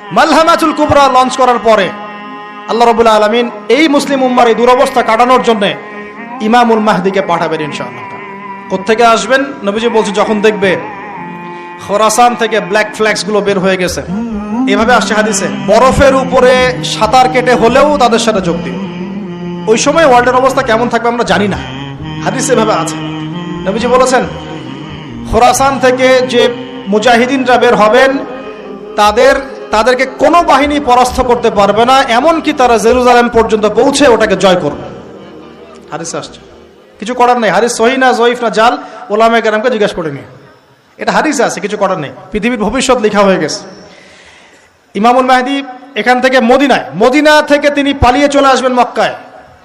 মালহামাতুল কুবরা launch করার পরে আল্লাহ রবুল্লা আলমিন এই মুসলিম উম্মার এই দুরবস্থা কাটানোর জন্য ইমামুল মাহদিকে পাঠাবেন ইনশাআল্লাহ। কোথেকে আসবেন? নবীজি বলছে, যখন দেখবে খোরাসান থেকে ব্ল্যাক ফ্ল্যাক্সগুলো বের হয়ে গেছে। এভাবে আসছে হাদিসে, বরফের উপরে সাঁতার কেটে হলেও তাদের সাথে যোগ দিন। ওই সময় ওয়ার্ল্ডের অবস্থা কেমন থাকবে আমরা জানি না। হাদিস এভাবে আছে। নবীজি বলেছেন, খোরাসান থেকে যে মুজাহিদিনরা বের হবেন, তাদের তাদেরকে কোনো বাহিনী পরাস্ত করতে পারবে না, এমনকি তারা জেরুজালেম পর্যন্ত পৌঁছে ওটাকে জয় করবে। হাদিস আসছে। কিছু করার নেই। হারিস সহি না, জয়ীফ না, জাল ওলামে কেরামকে জিজ্ঞেস করে নিয়ে। এটা হাদিসে আছে, কিছু করার নেই। পৃথিবীর ভবিষ্যৎ লেখা হয়ে গেছে। ইমামুল মাহদি এখান থেকে মদিনায়, মদিনা থেকে তিনি পালিয়ে চলে আসবেন মক্কায়।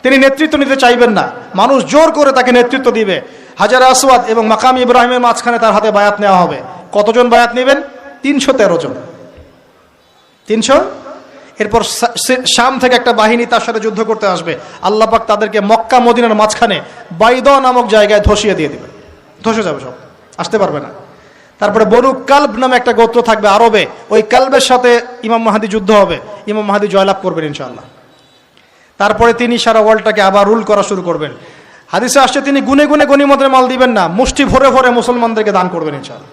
তিনি নেতৃত্ব নিতে চাইবেন না। মানুষ জোর করে তাকে নেতৃত্ব দিবে। হাজার আসওয়াদ এবং মাকাম ইব্রাহিমের মাঝখানে তার হাতে বায়াত নেওয়া হবে। কতজন বায়াত নেবেন? তিনশো তেরো জন। তিনশো? এরপর শাম থেকে একটা বাহিনী তার সাথে যুদ্ধ করতে আসবে। আল্লাহ পাক তাদেরকে মক্কা মদিনার মাঝখানে বাইদ নামক জায়গায় ধসিয়ে দিয়ে দেবে। ধসে যাবে সব। আসতে পারবে না। তারপরে বনু কাল্ব নামে একটা গোত্র থাকবে আরবে। ওই কাল্বের সাথে ইমাম মাহাদি যুদ্ধ হবে। ইমাম মাহাদি জয়লাভ করবেন ইনশাআল্লাহ। তারপরে তিনি সারা ওয়ার্ল্ডটাকে আবার রুল করা শুরু করবেন। হাদিসে আসছে তিনি গুনে গুনে গণিমতের মাল দিবেন না, মুষ্টি ভরে ভরে মুসলমানদেরকে দান করবেন ইনশাআল্লাহ।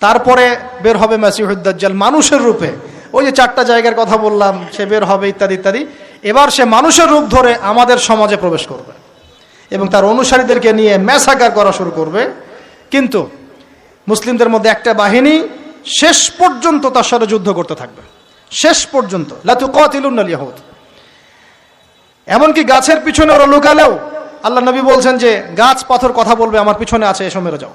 তারপরে বের হবে মাসিহুদ্দাজ্জাল মানুষের রূপে। ওই যে চারটা জায়গার কথা বললাম, সে বের হবে ইত্যাদি ইত্যাদি। এবার সে মানুষের রূপ ধরে আমাদের সমাজে প্রবেশ করবে এবং তার অনুসারীদেরকে নিয়ে ম্যাসাকার করা শুরু করবে। কিন্তু মুসলিমদের মধ্যে একটা বাহিনী শেষ পর্যন্ত তার সাথে যুদ্ধ করতে থাকবে। শেষ পর্যন্ত। লাতু কতিলুন ইয়াহুদ। এমনকি গাছের পিছনে ওরা লুকালেও আল্লাহ নবী বলছেন যে, গাছ পাথর কথা বলবে, আমার পিছনে আছে, এসো, মেরে যাও।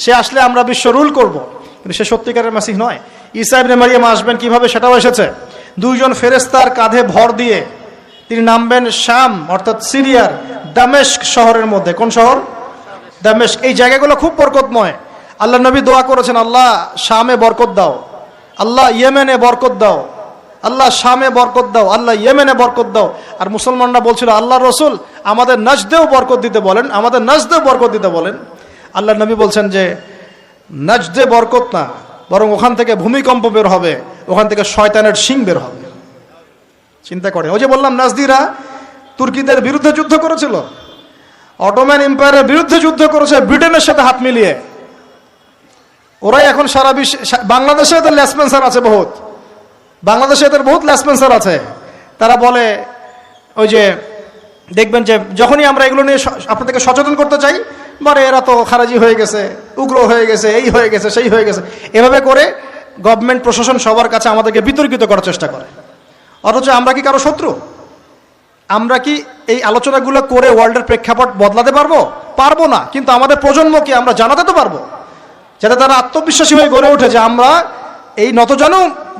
সে আসলে আমরা বিশ্ব রুল করব। কিন্তু সে সত্যিকারের মাসিহ নয়। ইসাইবনে মারিয়াম আসবেন কীভাবে সেটাও এসেছে। দুইজন ফেরেস্তার কাঁধে ভর দিয়ে তিনি নামবেন শাম, অর্থাৎ সিরিয়ার দামেস্ক শহরের মধ্যে। কোন শহর? দামেস্ক। এই জায়গাগুলো খুব বরকতময়। আল্লাহ নবী দোয়া করেছেন, আল্লাহ শামে বরকত দাও। আল্লাহ ইয়েমেনে বরকত দাও। আল্লাহ শামে বরকত দাও। আল্লাহ ইয়েমেনে বরকত দাও। আর মুসলমানরা বলছিল আল্লাহ রসুল আমাদের নজদেও বরকত দিতে বলেন, আমাদের নজদেও বরকত দিতে বলেন। আল্লাহ নবী বলছেন যে, নজদে বরকত না, বরং ওখান থেকে ভূমিকম্প বের হবে, ওখান থেকে শয়তানের শিং বের হবে। চিন্তা করে। ওই যে বললাম, নাজদিরা তুর্কিদের বিরুদ্ধে যুদ্ধ করেছিল। অটোম্যান এম্পায়ারের বিরুদ্ধে যুদ্ধ করেছে, ব্রিটেনের সাথে হাত মিলিয়ে। ওরাই এখন সারা বিশ্বে বাংলাদেশে এদের লেসপেন্সার আছে বহুত। বাংলাদেশে এদের বহুত লেসপেন্সার আছে। তারা বলে, ওই যে, দেখবেন যে, যখনই আমরা এগুলো নিয়ে আপনাদেরকে সচেতন করতে চাই বারে এরা তো খারাজি হয়ে গেছে, উগ্র হয়ে গেছে, এই হয়ে গেছে, সেই হয়ে গেছে। এভাবে করে গভর্নমেন্ট প্রশাসন সবার কাছে আমাদেরকে বিতর্কিত করার চেষ্টা করে। অথচ আমরা কি কারও শত্রু? আমরা কি এই আলোচনাগুলো করে ওয়ার্ল্ডের প্রেক্ষাপট বদলাতে পারব? পারব না। কিন্তু আমাদের প্রজন্মকে আমরা জানাতে তো পারব, যাতে তারা আত্মবিশ্বাসী হয়ে গড়ে ওঠে যে আমরা এই নতজন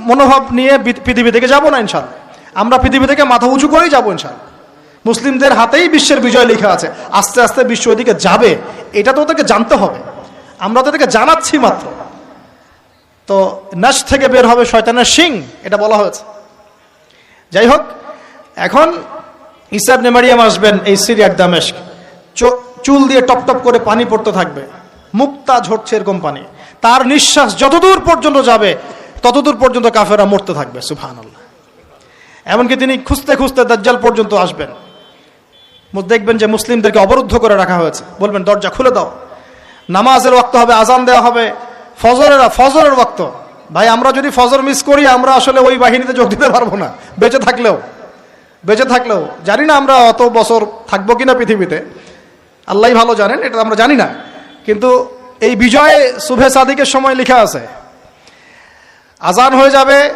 মনোভাব নিয়ে পৃথিবী থেকে যাব না ইনশাল্লাহ। আমরা পৃথিবী থেকে মাথা উঁচু করেই যাব ইনশাল্লাহ। মুসলিমদের হাতেই বিশ্বের বিজয় লেখা আছে। আস্তে আস্তে বিশ্ব ওদিকে যাবে, এটা তো ওদেরকে জানতে হবে। আমরা তাদেরকে জানাচ্ছি মাত্র। তো নাচ থেকে বের হবে শয়তানের সিং এটা বলা হয়েছে। যাই হোক, এখন ইসাব নেমারিয়াম আসবেন এই সিরিয়ার চো- চুল দিয়ে টপ টপ করে পানি পড়তে থাকবে। মুক্তা ঝরছে এরকম পানি। তার নিঃশ্বাস যতদূর পর্যন্ত যাবে, ততদূর পর্যন্ত কাফেরা মরতে থাকবে সুফান আল্লাহ এমনকি তিনি খুঁজতে খুঁজতে দাজ্জাল পর্যন্ত আসবেন। দেখবেন যে মুসলিমদেরকে অবরুদ্ধ করে রাখা হয়েছে। বলবেন, দরজা খুলে দাও। নামাজের ওয়াক্ত হবে আজান দেওয়া হবে। ফজরের ফজরের ওয়াক্ত। ভাই, আমরা যদি ফজর মিস করি, আমরা আসলে ওই বাহিনীতে যোগ দিতে পারব না। বেঁচে থাকলেও। বেঁচে থাকলেও। জানি না আমরা অত বছর থাকব কিনা পৃথিবীতে। আল্লাহ ভালো জানেন, এটা আমরা জানি না। কিন্তু এই বিজয় শুভে সাদিকের সময় লেখা আছে। আজান হয়ে যাবে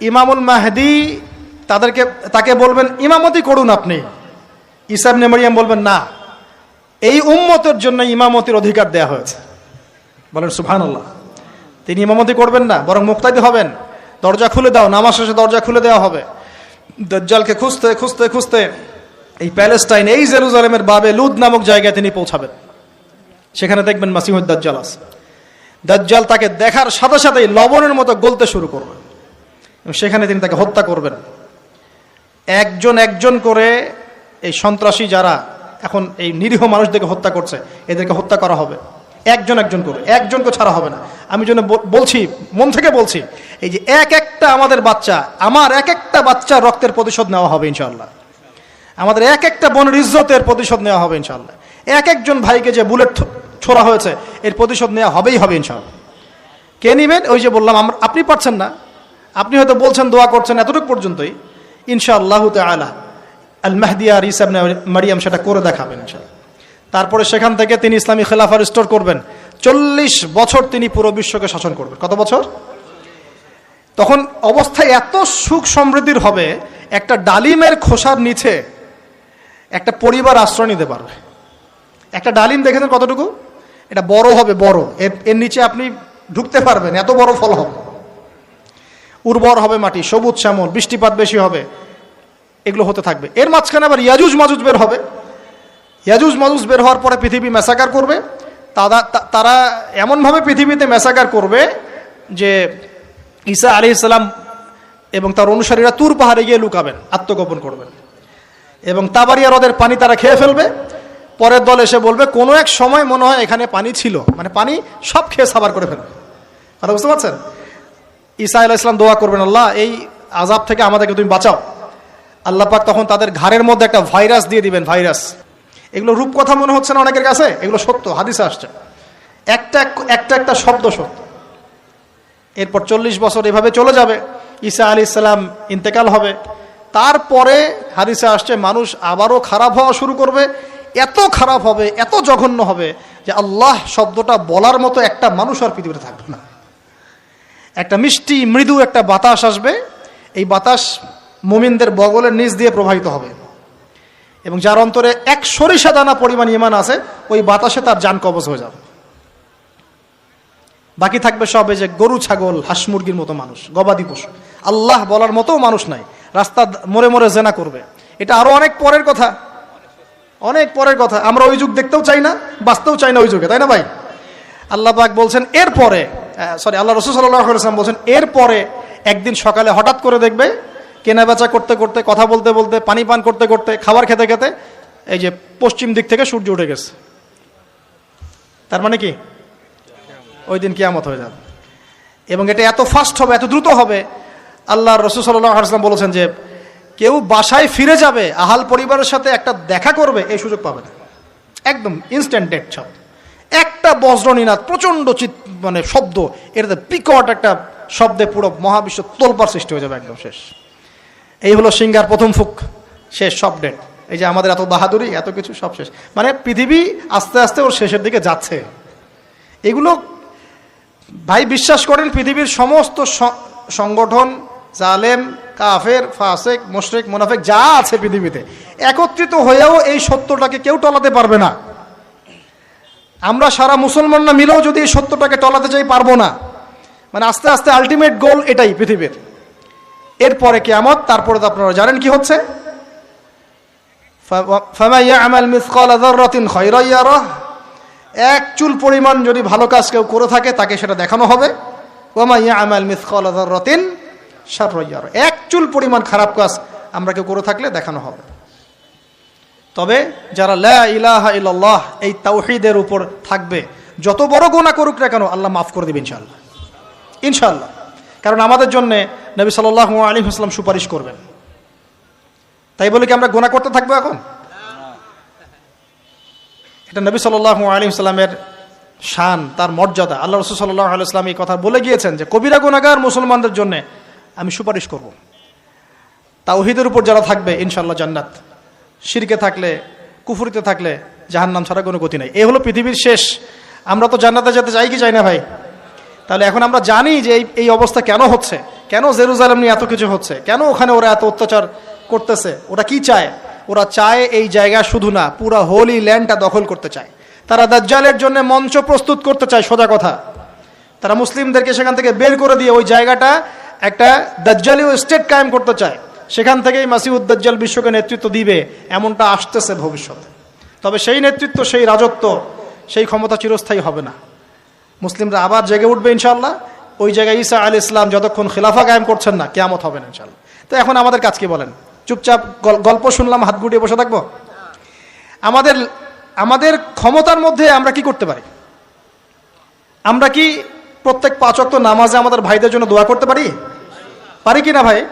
ইমামুল মাহদি। তাদেরকে, তাকে বলবেন, ইমামতি করুন আপনি। ইসাব নেমারিয়াম বলবেন, না, এই উম্মতের জন্য ইমামতির অধিকার দেয়া হয়েছে। বলেন সুবহান আল্লাহ তিনি ইমামতি করবেন না, বরং মুক্তাদি হবেন। দরজা খুলে দাও, নামাজ শেষে দরজা খুলে দেওয়া হবে। দাজ্জালকে খুঁজতে খুঁজতে খুঁজতে এই প্যালেস্টাইন, এই জেরুজালেমের বাবে লুদ নামক জায়গায় তিনি পৌঁছাবেন। সেখানে দেখবেন মাসিমুদ দাজ্জাল আছে। দাজ্জাল তাকে দেখার সাথে সাথেই লবণের মতো গলতে শুরু করবে। সেখানে তিনি তাকে হত্যা করবেন। একজন একজন করে এই সন্ত্রাসী যারা এখন এই নিরীহ মানুষদেরকে হত্যা করছে, এদেরকে হত্যা করা হবে। একজন একজন করে, একজনকে ছাড়া হবে না। আমি জন্য বলছি, মন থেকে বলছি, এই যে এক একটা আমাদের বাচ্চা, আমার এক একটা বাচ্চা রক্তের প্রতিশোধ নেওয়া হবে ইনশাল্লাহ আমাদের এক একটা বোনের ইজ্জতের প্রতিশোধ নেওয়া হবে ইনশাল্লাহ এক একজন ভাইকে যে বুলেট ছোড়া হয়েছে, এর প্রতিশোধ নেওয়া হবেই হবে ইনশাল্লাহ কে নিবেন? ওই যে বললাম আপনি পারছেন না। আপনি হয়তো বলছেন, দোয়া করছেন এতটুকু পর্যন্তই। ইনশাআল্লাহ তালা আল মাহদিয়া রিসাব মারিয়াম সেটা করে দেখাবেন তারপরে সেখান থেকে তিনি ইসলামী খেলাফা রিস্টোর করবেন। চল্লিশ বছর তিনি পুরো বিশ্বকে শাসন করবেন। কত বছর? তখন অবস্থা এত সুখ সমৃদ্ধির হবে, একটা ডালিমের খোসার নিচে একটা পরিবার আশ্রয় নিতে পারবে। একটা ডালিম দেখেছেন কতটুকু? এটা বড় হবে, বড়। এর নিচে আপনি ঢুকতে পারবেন, এত বড় ফল হবে। উর্বর হবে মাটি, সবুজ শ্যামল, বৃষ্টিপাত বেশি হবে। এগুলো হতে থাকবে। এর মাঝখানে আবার ইয়াজুজ মাজুজ বের হবে। ইয়াজুজ মাজুজ বের হওয়ার পরে পৃথিবী মেসাকার করবে। তারা তারা এমনভাবে পৃথিবীতে মেসাকার করবে যে ঈসা আলি ইসলাম এবং তার অনুসারীরা তুর পাহাড়ে গিয়ে লুকাবেন, আত্মগোপন করবেন। এবং তাবারিয়া হ্রদের পানি তারা খেয়ে ফেলবে। পরের দল এসে বলবে, কোনো এক সময় মনে হয় এখানে পানি ছিল। মানে পানি সব খেয়ে সাবার করে ফেলবে। কথা বুঝতে পারছেন? ঈসা আলাহ ইসলাম দোয়া করবেন, আল্লাহ, এই আজাব থেকে আমাদেরকে তুমি বাঁচাও। আল্লাহ পাক তখন তাদের ঘাড়ের মধ্যে একটা ভাইরাস দিয়ে দিবেন, ভাইরাস। এগুলো রূপকথা মনে হচ্ছে না অনেকের কাছে? এগুলো সত্য, হাদিসে আসছে। একটা একটা একটা শব্দ সত্য। এরপর চল্লিশ বছর এভাবে চলে যাবে। ঈসা আলী ইসলাম ইন্তেকাল হবে। তারপরে হাদিসে আসছে, মানুষ আবারও খারাপ হওয়া শুরু করবে। এত খারাপ হবে, এত জঘন্য হবে যে আল্লাহ শব্দটা বলার মতো একটা মানুষ আর পৃথিবীতে থাকবে না। একটা মিষ্টি, মৃদু একটা বাতাস আসবে। এই বাতাস মুমিনদের বগলের নিচ দিয়ে প্রবাহিত হবে। এবং যার অন্তরে এক সরিষা দানা পরিমাণ ইমান আছে, ওই বাতাসে তার যান কবজ হয়ে যাবে। বাকি থাকবে সব যে গরু, ছাগল, হাঁস, মুরগির মতো মানুষ, গবাদি পশু। আল্লাহ বলার মতো মানুষ নাই। রাস্তা মোড়ে মোড়ে জেনা করবে। এটা আরও অনেক পরের কথা। অনেক পরের কথা। আমরা ওই যুগ দেখতেও চাই না, বাঁচতেও চাই না ওই যুগে, তাই না ভাই? আল্লাহ পাক বলছেন, এরপরে সরি আল্লাহ রসুল সাল্লাম বলছেন, এরপরে একদিন সকালে হঠাৎ করে দেখবে কেনা বেচা করতে করতে, কথা বলতে বলতে, পানি পান করতে করতে, খাবার খেতে খেতে এই যে পশ্চিম দিক থেকে সূর্য উঠে গেছে। তার মানে কি? ওই দিন কিয়ামত হয়ে যাবে। এবং এটা এত ফাস্ট হবে, এত দ্রুত হবে। আল্লাহ রসুল সাল্লাম বলেছেন যে, কেউ বাসায় ফিরে যাবে, আহাল পরিবারের সাথে একটা দেখা করবে, এই সুযোগ পাবে না। একদম ইনস্ট্যান্ট ডেট সব একটা বজ্রনীনাথ প্রচণ্ড চিৎ মানে শব্দ এটাতে পিকট একটা শব্দে পুরো মহাবিশ্ব তোলপার সৃষ্টি হয়ে যাবে একদম শেষ। এই হলো সিঙ্গার প্রথম ফুক, শেষ, সব ডেট এই যে আমাদের এত বাহাদুরি, এত কিছু, সব শেষ। মানে পৃথিবী আস্তে আস্তে ওর শেষের দিকে যাচ্ছে। এগুলো ভাই বিশ্বাস করেন, পৃথিবীর সমস্ত সংগঠন, জালেম, কাফের, ফাসেক, মোশরেক, মোনাফেক, যা আছে পৃথিবীতে, একত্রিত হয়েও এই সত্যটাকে কেউ টলাতে পারবে না। আমরা সারা মুসলমানরা মিলেও যদি এই সত্যটাকে টলাতে চাই, পারব না। মানে আস্তে আস্তে আলটিমেট গোল এটাই পৃথিবীর। এরপরে কেয়ামত তারপরে তো আপনারা জানেন কি হচ্ছে এক চুল পরিমাণ যদি ভালো কাজ কেউ করে থাকে তাকে সেটা দেখানো হবে ওমা ইয়ামাল মিসকাল যাররাতিন শাররা ইয়ারাহ এক চুল পরিমাণ খারাপ কাজ আমরা কেউ করে থাকলে দেখানো হবে তবে যারা লা ইলাহা ইল্লাল্লাহ এই তাওহীদের উপর থাকবে যত বড় গোনা করুক না কেন আল্লাহ মাফ করে দেবে ইনশাল্লাহ ইনশাআল্লাহ কারণ আমাদের জন্য নবী সাল্লাল্লাহু আলাইহি ওয়াসাল্লাম সুপারিশ করবেন। তাই বলে কি আমরা গোনা করতে থাকব এখন? এটা নবী সাল্লাল্লাহু আলাইহি ওয়াসাল্লামের শান, তার মর্যাদা। আল্লাহ রসুল সাল্লাহ আলাইসলাম এই কথা বলে গিয়েছেন যে, কবিরা গুনাগার মুসলমানদের জন্য আমি সুপারিশ করব। তাওহিদের উপর যারা থাকবে ইনশাল্লাহ জান্নাত। শিরকে থাকলে, কুফুরিতে থাকলে জাহান্নাম ছাড়া কোনো গতি নাই। এ হলো পৃথিবীর শেষ। আমরা তো জান্নাতে যেতে চাই কি চাই না ভাই? তাহলে এখন আমরা জানি যে এই এই অবস্থা কেন হচ্ছে? কেন জেরুজালেম নিয়ে এত কিছু হচ্ছে? কেন ওখানে ওরা এত অত্যাচার করতেছে? ওরা কি চায়? ওরা চায় এই জায়গা শুধু না, পুরা হোলি ল্যান্ডটা দখল করতে চায়। তারা দাজ্জালের জন্য মঞ্চ প্রস্তুত করতে চায়, সোজা কথা। তারা মুসলিমদেরকে সেখান থেকে বের করে দিয়ে ওই জায়গাটা একটা দাজ্জালীয় স্টেট কায়েম করতে চায়। সেখান থেকেই মাসিউদ দাজ্জাল বিশ্বকে নেতৃত্ব দিবে, এমনটা আসতেছে ভবিষ্যতে। তবে সেই নেতৃত্ব, সেই রাজত্ব, সেই ক্ষমতা চিরস্থায়ী হবে না। মুসলিমরা আবার জেগে উঠবে ইনশাল্লাহ ওই জায়গায় ঈসা আলী ইসলাম যতক্ষণ খিলাফা কায়েম করছেন না, কেয়ামত হবে না ইনশাল্লাহ তো এখন আমাদের কাজ কি বলেন? চুপচাপ গল- গল্প শুনলাম, হাত গুটিয়ে বসে থাকব? আমাদের আমাদের ক্ষমতার মধ্যে আমরা কি করতে পারি? আমরা কি প্রত্যেক পাঁচক নামাজে আমাদের ভাইদের জন্য দোয়া করতে পারি? পারি কি না ভাই?